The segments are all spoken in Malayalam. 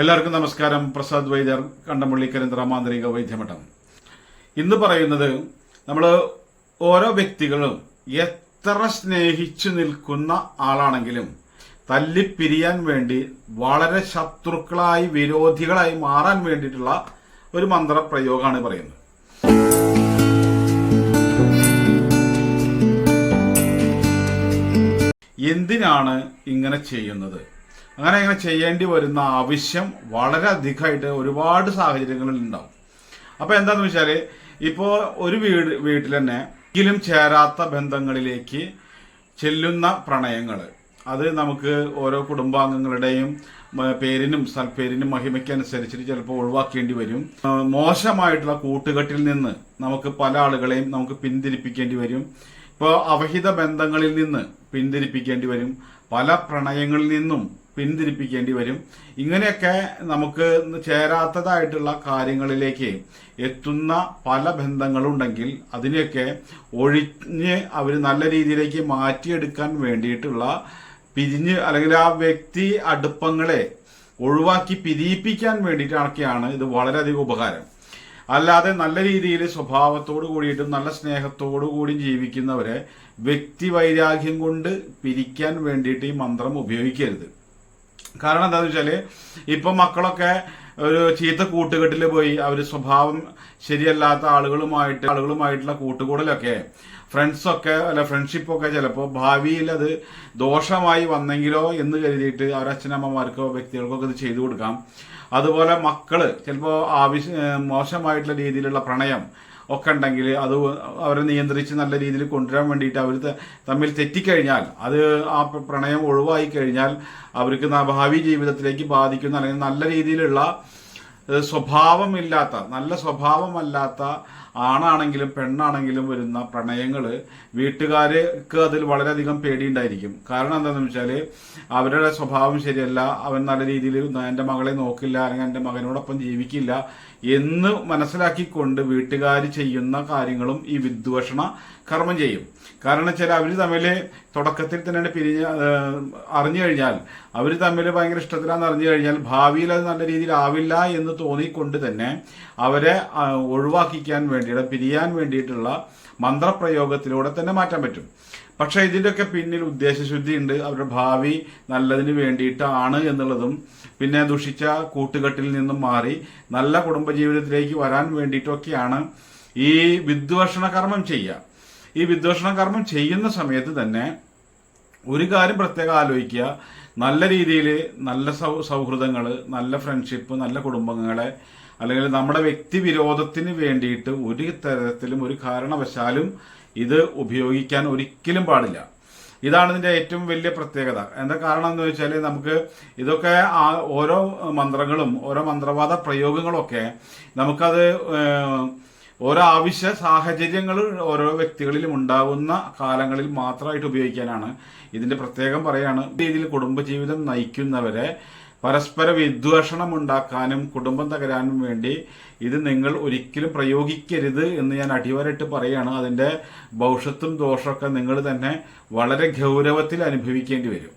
എല്ലാവർക്കും നമസ്കാരം. പ്രസാദ് വൈദ്യർ കണ്ടമുള്ളിക്കരന്തറ മാന്ത്രിക വൈദ്യമഠം. ഇന്ന് പറയുന്നത് നമ്മൾ ഓരോ വ്യക്തികളും എത്ര സ്നേഹിച്ചു നിൽക്കുന്ന ആളാണെങ്കിലും തല്ലിപ്പിരിയാൻ വേണ്ടി വളരെ ശത്രുക്കളായി വിരോധികളായി മാറാൻ വേണ്ടിയിട്ടുള്ള ഒരു മന്ത്രപ്രയോഗമാണ് പറയുന്നത്. എന്തിനാണ് ഇങ്ങനെ ചെയ്യുന്നത്? അങ്ങനെ ഇങ്ങനെ ചെയ്യേണ്ടി വരുന്ന ആവശ്യം വളരെ അധികമായിട്ട് ഒരുപാട് സാഹചര്യങ്ങളിൽ ഉണ്ടാവും. അപ്പൊ എന്താന്ന് വെച്ചാൽ ഇപ്പോ ഒരു വീട് വീട്ടിൽ തന്നെ ഒരിക്കലും ചേരാത്ത ബന്ധങ്ങളിലേക്ക് ചെല്ലുന്ന പ്രണയങ്ങൾ അത് നമുക്ക് ഓരോ കുടുംബാംഗങ്ങളുടെയും പേരിനും സൽപ്പേരിനും മഹിമയ്ക്കനുസരിച്ചിട്ട് ചിലപ്പോൾ ഒഴിവാക്കേണ്ടി വരും. മോശമായിട്ടുള്ള കൂട്ടുകെട്ടിൽ നിന്ന് നമുക്ക് പല ആളുകളെയും നമുക്ക് പിന്തിരിപ്പിക്കേണ്ടി വരും. ഇപ്പോൾ അവഹിത ബന്ധങ്ങളിൽ നിന്ന് പിന്തിരിപ്പിക്കേണ്ടി വരും. പല പ്രണയങ്ങളിൽ നിന്നും പിന്തിരിപ്പിക്കേണ്ടി വരും. ഇങ്ങനെയൊക്കെ നമുക്ക് ചേരാത്തതായിട്ടുള്ള കാര്യങ്ങളിലേക്ക് എത്തുന്ന പല ബന്ധങ്ങളുണ്ടെങ്കിൽ അതിനെയൊക്കെ ഒഴിഞ്ഞ് അവർ നല്ല രീതിയിലേക്ക് മാറ്റിയെടുക്കാൻ വേണ്ടിയിട്ടുള്ള പിരിഞ്ഞ് അല്ലെങ്കിൽ ആ വ്യക്തി അടുപ്പങ്ങളെ ഒഴിവാക്കി പിരിയിപ്പിക്കാൻ വേണ്ടിയിട്ടൊക്കെയാണ് ഇത് വളരെയധികം ഉപകാരം. അല്ലാതെ നല്ല രീതിയിൽ സ്വഭാവത്തോടു കൂടിയിട്ടും നല്ല സ്നേഹത്തോടു കൂടി ജീവിക്കുന്നവരെ വ്യക്തി വൈരാഗ്യം കൊണ്ട് പിരിക്കാൻ വേണ്ടിയിട്ട് ഈ മന്ത്രം ഉപയോഗിക്കരുത്. കാരണം എന്താന്ന് വെച്ചാൽ ഇപ്പൊ മക്കളൊക്കെ ഒരു ചീത്ത കൂട്ടുകെട്ടിൽ പോയി അവർ സ്വഭാവം ശരിയല്ലാത്ത ആളുകളുമായിട്ട് ആളുകളുമായിട്ടുള്ള കൂട്ടുകൂടലൊക്കെ ഫ്രണ്ട്സൊക്കെ അല്ല ഫ്രണ്ട്ഷിപ്പൊക്കെ ചിലപ്പോൾ ഭാവിയിൽ അത് ദോഷമായി വന്നെങ്കിലോ എന്ന് കരുതിയിട്ട് അവരുടെ അച്ഛനമ്മമാർക്കോ വ്യക്തികൾക്കോ ഇത് ചെയ്തു കൊടുക്കാം. അതുപോലെ മക്കൾ ചിലപ്പോൾ ആവശ്യ മോശമായിട്ടുള്ള രീതിയിലുള്ള പ്രണയം ഒക്കെ ഉണ്ടെങ്കിൽ അത് അവരെ നിയന്ത്രിച്ച് നല്ല രീതിയിൽ കൊണ്ടുവരാൻ വേണ്ടിയിട്ട് അവർ തമ്മിൽ തെറ്റിക്കഴിഞ്ഞാൽ അത് ആ പ്രണയം ഒഴിവായി കഴിഞ്ഞാൽ അവർക്ക് ഭാവി ജീവിതത്തിലേക്ക് ബാധിക്കുന്ന അല്ലെങ്കിൽ നല്ല രീതിയിലുള്ള സ്വഭാവമില്ലാത്ത നല്ല സ്വഭാവമല്ലാത്ത ആണാണെങ്കിലും പെണ്ണാണെങ്കിലും വരുന്ന പ്രണയങ്ങൾ വീട്ടുകാർക്ക് അതിൽ വളരെയധികം പേടിയുണ്ടായിരിക്കും. കാരണം എന്താണെന്ന് വെച്ചാൽ അവരുടെ സ്വഭാവം ശരിയല്ല. അവൻ നല്ല രീതിയിൽ എന്റെ മകളെ നോക്കില്ല അല്ലെങ്കിൽ എന്റെ മകനോടൊപ്പം ജീവിക്കില്ല എന്ന് മനസ്സിലാക്കിക്കൊണ്ട് വീട്ടുകാർ ചെയ്യുന്ന കാര്യങ്ങളും ഈ വിദ്വേഷണ കർമ്മം ചെയ്യും. കാരണം വെച്ചാൽ അവർ തമ്മിൽ തുടക്കത്തിൽ തന്നെ പിരിഞ്ഞ് അറിഞ്ഞു കഴിഞ്ഞാൽ അവർ തമ്മിൽ ഭയങ്കര ഇഷ്ടത്തിലാന്ന് അറിഞ്ഞു കഴിഞ്ഞാൽ ഭാവിയിൽ അത് നല്ല രീതിയിൽ ആവില്ല എന്ന് തോന്നിക്കൊണ്ട് തന്നെ അവരെ ഒഴിവാക്കിക്കാൻ വേണ്ടിയിട്ട് പിരിയാൻ വേണ്ടിയിട്ടുള്ള മന്ത്രപ്രയോഗത്തിലൂടെ തന്നെ മാറ്റാൻ പറ്റും. പക്ഷേ ഇതിന്റെയൊക്കെ പിന്നിൽ ഉദ്ദേശശുദ്ധി ഉണ്ട്. അവരുടെ ഭാവി നല്ലതിന് വേണ്ടിയിട്ടാണ് എന്നുള്ളതും പിന്നെ ദുഷിച്ച കൂട്ടുകെട്ടിൽ നിന്നും മാറി നല്ല കുടുംബജീവിതത്തിലേക്ക് വരാൻ വേണ്ടിയിട്ടൊക്കെയാണ് ഈ വിദ്വേഷണ കർമ്മം ചെയ്യുക. ഈ വിദ്വേഷണ കർമ്മം ചെയ്യുന്ന സമയത്ത് തന്നെ ഒരു കാര്യം പ്രത്യേകം ആലോചിക്കുക. നല്ല രീതിയിൽ നല്ല സൗ സൗഹൃദങ്ങൾ നല്ല ഫ്രണ്ട്ഷിപ്പ് നല്ല കുടുംബങ്ങളെ അല്ലെങ്കിൽ നമ്മുടെ വ്യക്തി വിരോധത്തിന് വേണ്ടിയിട്ട് ഒരു തരത്തിലും ഒരു കാരണവശാലും ഇത് ഉപയോഗിക്കാൻ ഒരിക്കലും പാടില്ല. ഇതാണ് ഇതിന്റെ ഏറ്റവും വലിയ പ്രത്യേകത. എന്താ കാരണം എന്ന് വെച്ചാൽ നമുക്ക് ഇതൊക്കെ ഓരോ മന്ത്രങ്ങളും ഓരോ മന്ത്രവാദ പ്രയോഗങ്ങളൊക്കെ നമുക്കത് ഓരോ ആവശ്യ സാഹചര്യങ്ങൾ ഓരോ വ്യക്തികളിലും ഉണ്ടാകുന്ന കാലങ്ങളിൽ മാത്രമായിട്ട് ഉപയോഗിക്കാനാണ് ഇതിന്റെ പ്രത്യേകം പറയാണ്. രീതിയിൽ കുടുംബജീവിതം നയിക്കുന്നവരെ പരസ്പര വിദ്വേഷണം ഉണ്ടാക്കാനും കുടുംബം തകരാനും വേണ്ടി ഇത് നിങ്ങൾ ഒരിക്കലും പ്രയോഗിക്കരുത് എന്ന് ഞാൻ അടിവരയിട്ട് പറയുകയാണ് അതിന്റെ ഭവിഷ്യത്തും ദോഷമൊക്കെ നിങ്ങൾ തന്നെ വളരെ ഗൗരവത്തിൽ അനുഭവിക്കേണ്ടി വരും.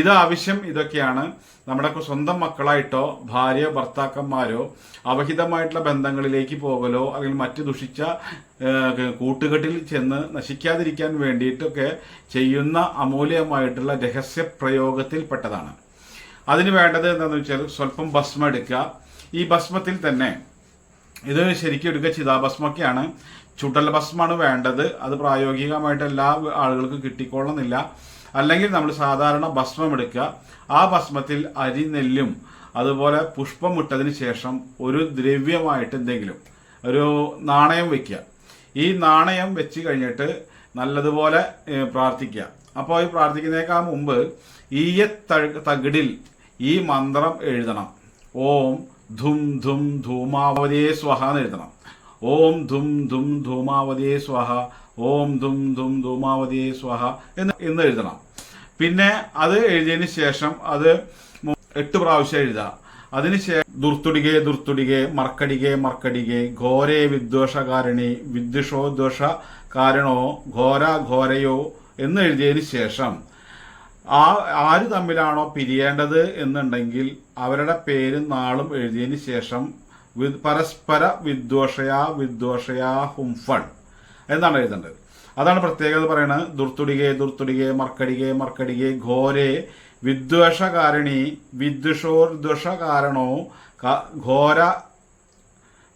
ഇത് ആവശ്യം ഇതൊക്കെയാണ്. നമ്മുടെ സ്വന്തം മക്കളായിട്ടോ ഭാര്യ ഭർത്താക്കന്മാരോ അവഹിതമായിട്ടുള്ള ബന്ധങ്ങളിലേക്ക് പോകലോ അല്ലെങ്കിൽ മറ്റു ദുഷിച്ച കൂട്ടുകെട്ടിൽ ചെന്ന് നശിക്കാതിരിക്കാൻ വേണ്ടിയിട്ടൊക്കെ ചെയ്യുന്ന അമൂല്യമായിട്ടുള്ള രഹസ്യ പ്രയോഗത്തിൽപ്പെട്ടതാണ് അതിന് വേണ്ടത് എന്താണെന്ന് വെച്ചാൽ സ്വല്പം ഭസ്മം എടുക്കുക. ഈ ഭസ്മത്തിൽ തന്നെ ഇത് ശരിക്കും എടുക്കുക ചിതാഭസ്മൊക്കെയാണ് ചുടൽ ഭസ്മാണ് വേണ്ടത്. അത് പ്രായോഗികമായിട്ട് എല്ലാ ആളുകൾക്കും കിട്ടിക്കൊള്ളുന്നില്ല അല്ലെങ്കിൽ നമ്മൾ സാധാരണ ഭസ്മം എടുക്കുക. ആ ഭസ്മത്തിൽ അരി നെല്ലും അതുപോലെ പുഷ്പം ഇട്ടതിന് ശേഷം ഒരു ദ്രവ്യമായിട്ട് എന്തെങ്കിലും ഒരു നാണയം വെക്കുക. ഈ നാണയം വെച്ച് കഴിഞ്ഞിട്ട് നല്ലതുപോലെ പ്രാർത്ഥിക്കുക. അപ്പോൾ ഈ പ്രാർത്ഥിക്കുന്നതിനേക്കാൾ മുമ്പ് ഈയ തകിടിൽ ഈ മന്ത്രം എഴുതണം. ഓം ധും ധും ധൂമാവതേ സ്വഹ എന്ന് എഴുതണം. ഓം ധും ധും ധൂമാവതേ സ്വഹ ഓം ധും ധും ധൂമാവതേ സ്വഹ എന്ന് എന്ന് എഴുതണം. പിന്നെ അത് എഴുതിയതിന് ശേഷം അത് എട്ട് പ്രാവശ്യം എഴുതുക അതിനുശേഷം ദുർത്തുടികെ ദുർത്തുടികെ മർക്കടികെ മർക്കടികെ ഘോരേ വിദ്വേഷകാരണി വിദ്വേഷോദ്വേഷ കാരണോ ഘോര ഘോരയോ എന്ന് എഴുതിയതിന് ശേഷം ആ ആര് തമ്മിലാണോ പിരിയേണ്ടത് എന്നുണ്ടെങ്കിൽ അവരുടെ പേരും നാളും എഴുതിയതിന് ശേഷം പരസ്പര വിദ്വേഷയാ വിദ്വേഷയാ ഹുംഫൾ എന്നാണ് എഴുതേണ്ടത്. അതാണ് പ്രത്യേകത പറയുന്നത് ദുർത്തുടികെ ദുർത്തുടികെ മർക്കടികെ മർക്കടികെ ഘോരെ വിദ്വേഷകാരിണി വിദ്വേഷോർദ്വേഷകാരണോ ഘോര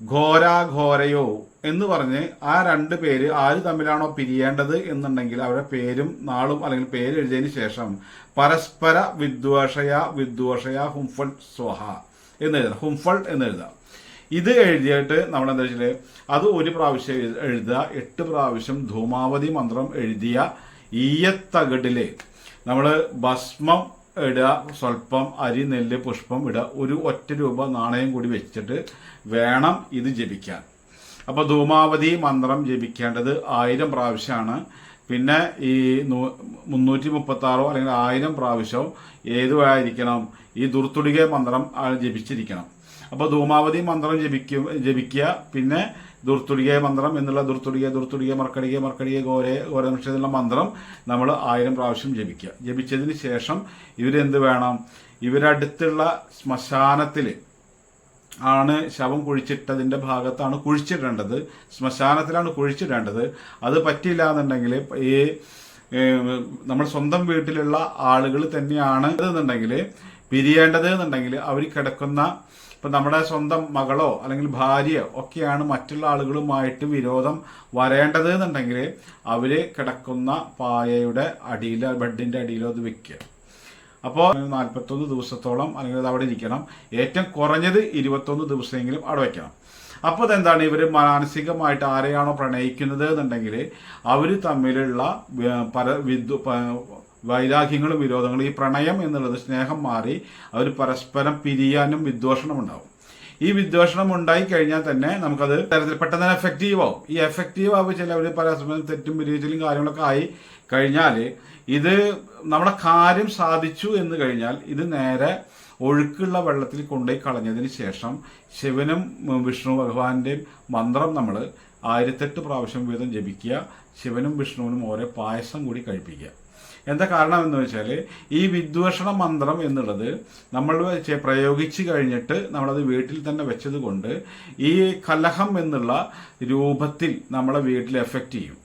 ഘോരാഘോരയോ എന്ന് പറഞ്ഞ് ആ രണ്ട് പേര് ആര് തമ്മിലാണോ പിരിയേണ്ടത് എന്നുണ്ടെങ്കിൽ അവരുടെ പേരും നാളും അല്ലെങ്കിൽ പേര് എഴുതിയതിന് ശേഷം പരസ്പര വിദ്വേഷയ വിദ്വേഷയ ഹുംഫൾ സ്വഹ എന്ന് എഴുതാം. ഹുംഫൾ എന്ന് എഴുതാം. ഇത് എഴുതിയിട്ട് നമ്മൾ എന്താ വെച്ചാൽ അത് ഒരു പ്രാവശ്യം എഴു- എഴുതുക. എട്ട് പ്രാവശ്യം ധൂമാവതി മന്ത്രം എഴുതിയ ഈയത്തകടിലെ നമ്മൾ ഭസ്മം ഇടുക സ്വല്പം അരി നെല്ല് പുഷ്പം ഇടുക. ഒരു ഒറ്റ രൂപ നാണയം കൂടി വെച്ചിട്ട് വേണം ഇത് ജപിക്കാൻ. അപ്പൊ ധൂമാവതി മന്ത്രം ജപിക്കേണ്ടത് ആയിരം പ്രാവശ്യമാണ്. പിന്നെ ഈ മുന്നൂറ്റി മുപ്പത്തി ആറോ അല്ലെങ്കിൽ ആയിരം പ്രാവശ്യം ഏതുമായിരിക്കണം ഈ ദുർത്തുടിക മന്ത്രം ജപിച്ചിരിക്കണം. അപ്പോൾ ധൂമാവതി മന്ത്രം ജപിക്കും ജപിക്കുക. പിന്നെ ദുർത്തുടിക മന്ത്രം എന്നുള്ള ദുർത്തുടിക ദുർത്തുടിക മർക്കടിക മർക്കടിക ഗോരെ ഗോരനിഷ എന്നുള്ള മന്ത്രം നമ്മൾ ആയിരം പ്രാവശ്യം ജപിക്കുക. ജപിച്ചതിന് ശേഷം ഇവരെന്ത് വേണം? ഇവരടുത്തുള്ള ശ്മശാനത്തിൽ ആണ് ശവം കുഴിച്ചിട്ടതിന്റെ ഭാഗത്താണ് കുഴിച്ചിടേണ്ടത്. ശ്മശാനത്തിലാണ് കുഴിച്ചിടേണ്ടത്. അത് പറ്റില്ല എന്നുണ്ടെങ്കിൽ ഈ നമ്മൾ സ്വന്തം വീട്ടിലുള്ള ആളുകൾ തന്നെയാണ് എന്നുണ്ടെങ്കിൽ പിരിയേണ്ടത് എന്നുണ്ടെങ്കിൽ അവർ കിടക്കുന്ന ഇപ്പൊ നമ്മുടെ സ്വന്തം മകളോ അല്ലെങ്കിൽ ഭാര്യയോ ഒക്കെയാണ് മറ്റുള്ള ആളുകളുമായിട്ട് വിരോധം വരേണ്ടത് എന്നുണ്ടെങ്കിൽ അവർ കിടക്കുന്ന പായയുടെ അടിയിലോ ബെഡിന്റെ അടിയിലോ അത് വെക്കുക. അപ്പോൾ നാൽപ്പത്തൊന്ന് ദിവസത്തോളം അല്ലെങ്കിൽ അത് അവിടെ ഇരിക്കണം. ഏറ്റവും കുറഞ്ഞത് ഇരുപത്തൊന്ന് ദിവസമെങ്കിലും അവിടെ വയ്ക്കണം അപ്പോൾ അതെന്താണ് ഇവർ മാനസികമായിട്ട് ആരെയാണോ പ്രണയിക്കുന്നത് എന്നുണ്ടെങ്കിൽ അവർ തമ്മിലുള്ള പല വിദ്വ വൈരാഗ്യങ്ങളും വിരോധങ്ങളും ഈ പ്രണയം എന്നുള്ളത് സ്നേഹം മാറി അവർ പരസ്പരം പിരിയാനും വിദ്വേഷണം ഉണ്ടാവും. ഈ വിദ്വേഷണം ഉണ്ടായി കഴിഞ്ഞാൽ തന്നെ നമുക്കത് തരത്തിൽ പെട്ടെന്ന് എഫക്റ്റീവ് ആവും. ഈ എഫക്റ്റീവ് ആവുമ്പോൾ ചില അവർ പരസ്പരം തെറ്റും പിരിച്ചിലും കാര്യങ്ങളൊക്കെ ആയി കഴിഞ്ഞാൽ ഇത് നമ്മുടെ കാര്യം സാധിച്ചു എന്ന് കഴിഞ്ഞാൽ ഇത് നേരെ ഒഴുക്കുള്ള വെള്ളത്തിൽ കൊണ്ടുപോയി കളഞ്ഞതിന് ശേഷം ശിവനും വിഷ്ണു ഭഗവാന്റെയും മന്ത്രം നമ്മൾ ആയിരത്തെട്ട് പ്രാവശ്യം വീതം ജപിക്കുക ശിവനും വിഷ്ണുവിനും ഓരോ പായസം കൂടി കഴിപ്പിക്കുക. എന്താ കാരണം എന്ന് വെച്ചാൽ ഈ വിദ്വേഷണ മന്ത്രം എന്നുള്ളത് നമ്മൾ പ്രയോഗിച്ചു കഴിഞ്ഞിട്ട് നമ്മളത് വീട്ടിൽ തന്നെ വെച്ചത് കൊണ്ട് ഈ കലഹം എന്നുള്ള രൂപത്തിൽ നമ്മളെ വീട്ടിൽ എഫക്റ്റ് ചെയ്യും.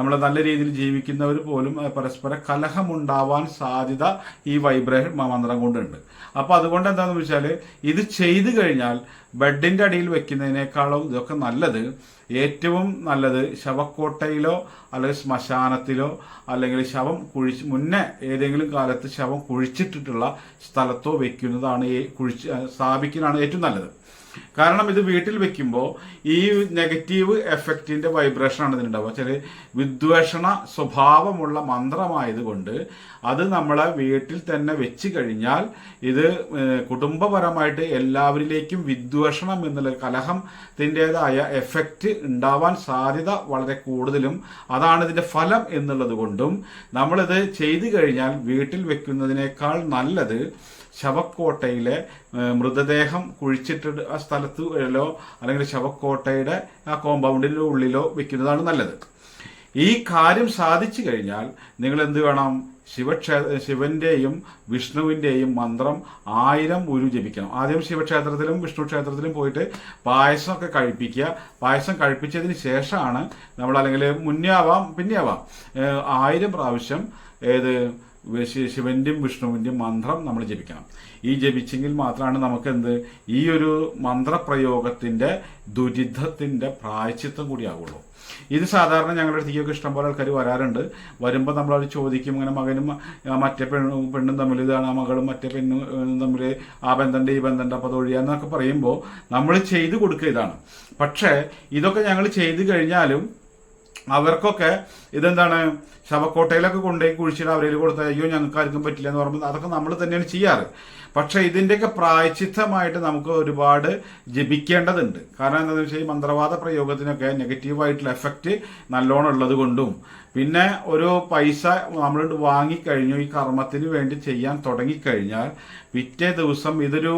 നമ്മൾ നല്ല രീതിയിൽ ജീവിക്കുന്നവർ പോലും പരസ്പര കലഹമുണ്ടാവാൻ സാധ്യത ഈ വൈബ്രേഷൻ മന്ത്രം കൊണ്ടുണ്ട്. അപ്പൊ അതുകൊണ്ട് എന്താണെന്ന് വെച്ചാൽ ഇത് ചെയ്തു കഴിഞ്ഞാൽ ബെഡിന്റെ അടിയിൽ വെക്കുന്നതിനേക്കാളും ഇതൊക്കെ നല്ലത്. ഏറ്റവും നല്ലത് ശവക്കോട്ടയിലോ അല്ലെങ്കിൽ ശ്മശാനത്തിലോ അല്ലെങ്കിൽ ശവം കുഴിച്ച് മുന്നേ ഏതെങ്കിലും കാലത്ത് ശവം കുഴിച്ചിട്ടിട്ടുള്ള സ്ഥലത്തോ വെക്കുന്നതാണ് ഈ കുഴിച്ച് സ്ഥാപിക്കുന്നതാണ് ഏറ്റവും നല്ലത്. കാരണം ഇത് വീട്ടിൽ വെക്കുമ്പോൾ ഈ നെഗറ്റീവ് എഫക്റ്റിന്റെ വൈബ്രേഷൻ ആണ് ഇതിനുണ്ടാവുക. ചില വിദ്വേഷണ സ്വഭാവമുള്ള മന്ത്രമായതുകൊണ്ട് അത് നമ്മളെ വീട്ടിൽ തന്നെ വെച്ച് കഴിഞ്ഞാൽ ഇത് കുടുംബപരമായിട്ട് എല്ലാവരിലേക്കും വിദ്വേഷണം എന്നുള്ള കലഹത്തിന്റെതായ എഫക്റ്റ് ഉണ്ടാവാൻ സാധ്യത വളരെ കൂടുതലും അതാണ് ഇതിന്റെ ഫലം എന്നുള്ളത് കൊണ്ടും നമ്മളിത് ചെയ്തു കഴിഞ്ഞാൽ വീട്ടിൽ വെക്കുന്നതിനേക്കാൾ നല്ലത് ശവക്കോട്ടയിലെ മൃതദേഹം കുഴിച്ചിട്ട് സ്ഥലത്തിലോ അല്ലെങ്കിൽ ശവക്കോട്ടയുടെ ആ കോമ്പൗണ്ടിന്റെ ഉള്ളിലോ വെക്കുന്നതാണ് നല്ലത്. ഈ കാര്യം സാധിച്ചു കഴിഞ്ഞാൽ നിങ്ങൾ എന്ത് വേണം? ശിവക്ഷേ ശിവന്റെയും വിഷ്ണുവിന്റെയും മന്ത്രം ആയിരം ഉരു ജപിക്കണം. ആദ്യം ശിവക്ഷേത്രത്തിലും വിഷ്ണു ക്ഷേത്രത്തിലും പോയിട്ട് പായസമൊക്കെ കഴിപ്പിക്കുക. പായസം കഴിപ്പിച്ചതിന് ശേഷമാണ് നമ്മൾ അല്ലെങ്കിൽ മുന്നേ ആവാം പിന്നെ ആവാം. ആയിരം പ്രാവശ്യം ഏത് ശിവന്റെയും വിഷ്ണുവിന്റെയും മന്ത്രം നമ്മൾ ജപിക്കണം. ഈ ജപിച്ചെങ്കിൽ മാത്രമാണ് നമുക്ക് എന്ത് ഈ ഒരു മന്ത്രപ്രയോഗത്തിന്റെ ദുരിതത്തിന്റെ പ്രായച്ചിത്വം കൂടി ആവുള്ളൂ. ഇത് സാധാരണ ഞങ്ങളുടെ അടുത്തേക്കൊക്കെ ഇഷ്ടംപോലെ ആൾക്കാർ വരാറുണ്ട്. വരുമ്പോൾ അവർ ചോദിക്കും. ഇങ്ങനെ മകനും മറ്റേ പെണ്ണും പെണ്ണും തമ്മിൽ ഇതാണ് ആ മകളും മറ്റേ പെണ്ണും തമ്മിൽ ആ ബന്ധമുണ്ട് ഈ ബന്ധമുണ്ട് അപ്പോൾ തൊഴിയാന്നൊക്കെ പറയുമ്പോൾ നമ്മൾ ചെയ്തു കൊടുക്കുക ഇതാണ്. പക്ഷേ ഇതൊക്കെ ഞങ്ങൾ ചെയ്തു കഴിഞ്ഞാലും അവർക്കൊക്കെ ഇതെന്താണ്? ശവക്കോട്ടയിലൊക്കെ കൊണ്ടുപോയി കുഴിച്ചിട്ട് അവരിൽ കൊടുത്ത അയ്യോ ഞങ്ങൾക്ക് ആർക്കും പറ്റില്ല എന്ന് പറയുമ്പോൾ അതൊക്കെ നമ്മൾ തന്നെയാണ് ചെയ്യാറ്. പക്ഷേ ഇതിന്റെയൊക്കെ പ്രായച്ചിത്തമായിട്ട് നമുക്ക് ഒരുപാട് ജപിക്കേണ്ടതുണ്ട്. കാരണം എന്താണെന്ന് വെച്ചാൽ ഈ മന്ത്രവാദ പ്രയോഗത്തിനൊക്കെ നെഗറ്റീവായിട്ടുള്ള എഫക്റ്റ് നല്ലോണം ഉള്ളത് കൊണ്ടും പിന്നെ ഒരു പൈസ നമ്മൾ വാങ്ങിക്കഴിഞ്ഞു ഈ കർമ്മത്തിന് വേണ്ടി ചെയ്യാൻ തുടങ്ങിക്കഴിഞ്ഞാൽ പിറ്റേ ദിവസം ഇതൊരു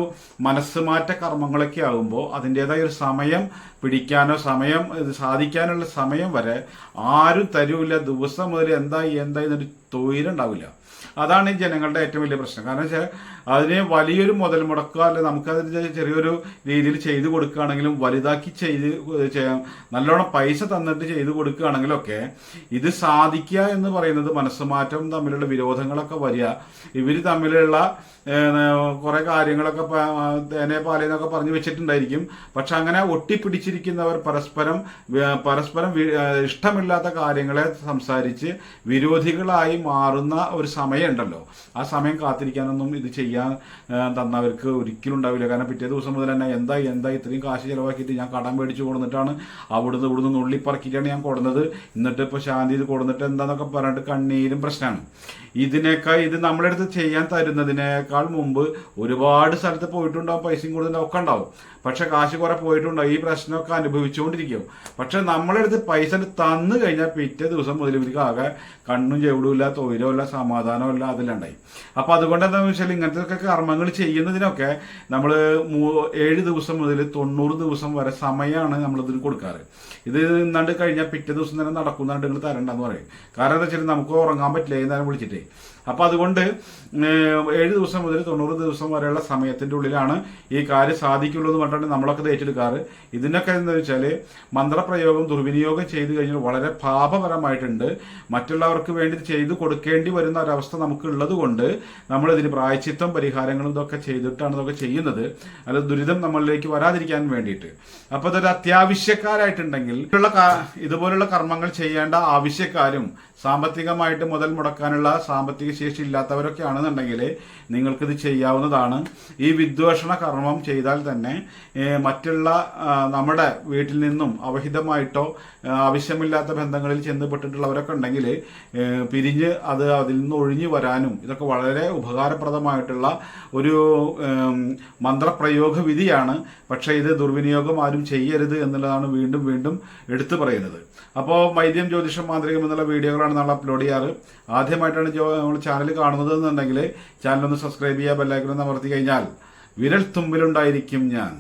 മനസ്സുമാറ്റ കർമ്മങ്ങളൊക്കെ ആകുമ്പോൾ അതിന്റെതായ ഒരു സമയം പിടിക്കാനോ സമയം ഇത് സാധിക്കാനുള്ള സമയം വരെ ആരും തരൂല. ദിവസം മുതൽ എന്തായി എന്തായി എന്നൊരു തൊയിലുണ്ടാവില്ല അതാണ് ഈ ജനങ്ങളുടെ ഏറ്റവും വലിയ പ്രശ്നം. കാരണം വെച്ചാൽ അതിന് വലിയൊരു മുതൽ മുടക്കുക അല്ലെങ്കിൽ നമുക്കത് ചെറിയൊരു രീതിയിൽ ചെയ്തു കൊടുക്കുകയാണെങ്കിലും വലുതാക്കി ചെയ്ത് ചെയ്യാം നല്ലോണം പൈസ തന്നിട്ട് ചെയ്തു കൊടുക്കുകയാണെങ്കിലൊക്കെ ഇത് സാധിക്കുക എന്ന് പറയുന്നത് മനസ്സുമാറ്റം തമ്മിലുള്ള വിരോധങ്ങളൊക്കെ വരിക. ഇവർ തമ്മിലുള്ള കുറെ കാര്യങ്ങളൊക്കെ തേനെ പാലേന്നൊക്കെ പറഞ്ഞു വെച്ചിട്ടുണ്ടായിരിക്കും. പക്ഷെ അങ്ങനെ ഒട്ടിപ്പിടിച്ചിരിക്കുന്നവർ പരസ്പരം പരസ്പരം ഇഷ്ടമില്ലാത്ത കാര്യങ്ങളെ സംസാരിച്ച് വിരോധികളായി മാറുന്ന ഒരു സമയമുണ്ടല്ലോ. ആ സമയം കാത്തിരിക്കാനൊന്നും ഇത് ചെയ്യാൻ തന്നവർക്ക് ഒരിക്കലും ഉണ്ടാവില്ല. കാരണം പിറ്റേ ദിവസം മുതൽ തന്നെ എന്തായി എന്തായി ഇത്രയും കാശ് ചിലവാക്കിയിട്ട് ഞാൻ കടം മേടിച്ച് കൊടുത്തിട്ടാണ് അവിടുന്ന് ഇവിടുന്ന് നുള്ളിപ്പറക്കിയിട്ടാണ് ഞാൻ കൊടുന്നത് എന്നിട്ട് ഇപ്പോൾ ശാന്തി ഇത് കൊടുത്തിട്ട് എന്താന്നൊക്കെ പറഞ്ഞിട്ട് കണ്ണീരും പ്രശ്നമാണ് ഇതിനേക്കാൾ ഇത് നമ്മുടെ അടുത്ത് ചെയ്യാൻ തരുന്നതിനേക്കാൾ മുമ്പ് ഒരുപാട് സ്ഥലത്ത് പോയിട്ടുണ്ടാവും പൈസയും കൂടുതലും ഒക്കെ ഉണ്ടാവും. പക്ഷെ കാശ് കുറെ പോയിട്ടുണ്ടാവും. ഈ പ്രശ്നമൊക്കെ അനുഭവിച്ചുകൊണ്ടിരിക്കും. പക്ഷെ നമ്മളെ അടുത്ത് പൈസ തന്നു കഴിഞ്ഞാൽ പിറ്റേ ദിവസം മുതൽ ഇവർക്ക് ആകെ കണ്ണും ചെവിടുമില്ല തൊഴിലുമില്ല സമാധാനമില്ല അതിലുണ്ടായി. അപ്പൊ അതുകൊണ്ട് എന്താണെന്ന് വെച്ചാൽ ഇങ്ങനത്തെ ഒക്കെ കർമ്മങ്ങൾ ചെയ്യുന്നതിനൊക്കെ നമ്മൾ ഏഴ് ദിവസം മുതൽ തൊണ്ണൂറ് ദിവസം വരെ സമയമാണ് നമ്മളിതിന് കൊടുക്കാറ്. ഇത് ഇന്നാണ്ട് കഴിഞ്ഞാൽ പിറ്റേ ദിവസം തന്നെ നടക്കുന്നുണ്ട് നിങ്ങൾ തരണ്ടെന്ന് പറയും. കാരണം എന്താ വെച്ചാൽ നമുക്ക് ഉറങ്ങാൻ പറ്റില്ല എന്നാലും വിളിച്ചിട്ടേ. അപ്പം അതുകൊണ്ട് ഏഴ് ദിവസം മുതൽ തൊണ്ണൂറ് ദിവസം വരെയുള്ള സമയത്തിന്റെ ഉള്ളിലാണ് ഈ കാര്യം സാധിക്കുള്ളൂ എന്ന് പറഞ്ഞിട്ട് നമ്മളൊക്കെ ഏറ്റെടുക്കാറ്. ഇതിനൊക്കെ എന്താ വെച്ചാൽ മന്ത്രപ്രയോഗം ദുർവിനിയോഗം ചെയ്തു കഴിഞ്ഞാൽ വളരെ പാപപരമായിട്ടുണ്ട് മറ്റുള്ളവർക്ക് വേണ്ടി ചെയ്തു കൊടുക്കേണ്ടി വരുന്ന ഒരവസ്ഥ നമുക്ക് ഉള്ളത് കൊണ്ട് നമ്മൾ ഇതിന് പ്രായച്ചിത്തം പരിഹാരങ്ങളും ഇതൊക്കെ ചെയ്തിട്ടാണ് ഇതൊക്കെ ചെയ്യുന്നത്. അത് ദുരിതം നമ്മളിലേക്ക് വരാതിരിക്കാൻ വേണ്ടിയിട്ട്. അപ്പോൾ ഇതൊരു അത്യാവശ്യക്കാരായിട്ടുണ്ടെങ്കിൽ കാ- ഇതുപോലുള്ള കർമ്മങ്ങൾ ചെയ്യേണ്ട ആവശ്യക്കാരും സാമ്പത്തികമായിട്ട് മുതൽ മുടക്കാനുള്ള സാമ്പത്തിക ശേഷി ഇല്ലാത്തവരൊക്കെ ആണെന്നുണ്ടെങ്കിൽ നിങ്ങൾക്കിത് ചെയ്യാവുന്നതാണ്. ഈ വിദ്വേഷണ കർമ്മം ചെയ്താൽ തന്നെ മറ്റുള്ള നമ്മുടെ വീട്ടിൽ നിന്നും അവഹിതമായിട്ടോ ആവശ്യമില്ലാത്ത ബന്ധങ്ങളിൽ ചെന്നപ്പെട്ടിട്ടുള്ളവരൊക്കെ ഉണ്ടെങ്കിൽ പിരിഞ്ഞ് അത് അതിൽ നിന്ന് ഒഴിഞ്ഞു വരാനും ഇതൊക്കെ വളരെ ഉപകാരപ്രദമായിട്ടുള്ള ഒരു മന്ത്രപ്രയോഗ വിധിയാണ്. പക്ഷേ ഇത് ദുർവിനിയോഗം ആരും ചെയ്യരുത് എന്നുള്ളതാണ് വീണ്ടും വീണ്ടും എടുത്തു പറയുന്നത്. അപ്പോൾ വൈദ്യം ജ്യോതിഷം മാന്ത്രികം എന്നുള്ള വീഡിയോകളാണ് നമ്മൾ അപ്ലോഡ് ചെയ്യാറ്. ആദ്യമായിട്ടാണ് നമ്മൾ ചാനൽ കാണുന്നത് എന്നുണ്ടെങ്കിൽ ചാനൽ ഒന്ന് സബ്സ്ക്രൈബ് ചെയ്യുക ബെല്ലൈക്കൺ ഒന്ന് അമർത്തി കഴിഞ്ഞാൽ വിരൽ തുമ്പിലുണ്ടായിരിക്കും ഞാൻ.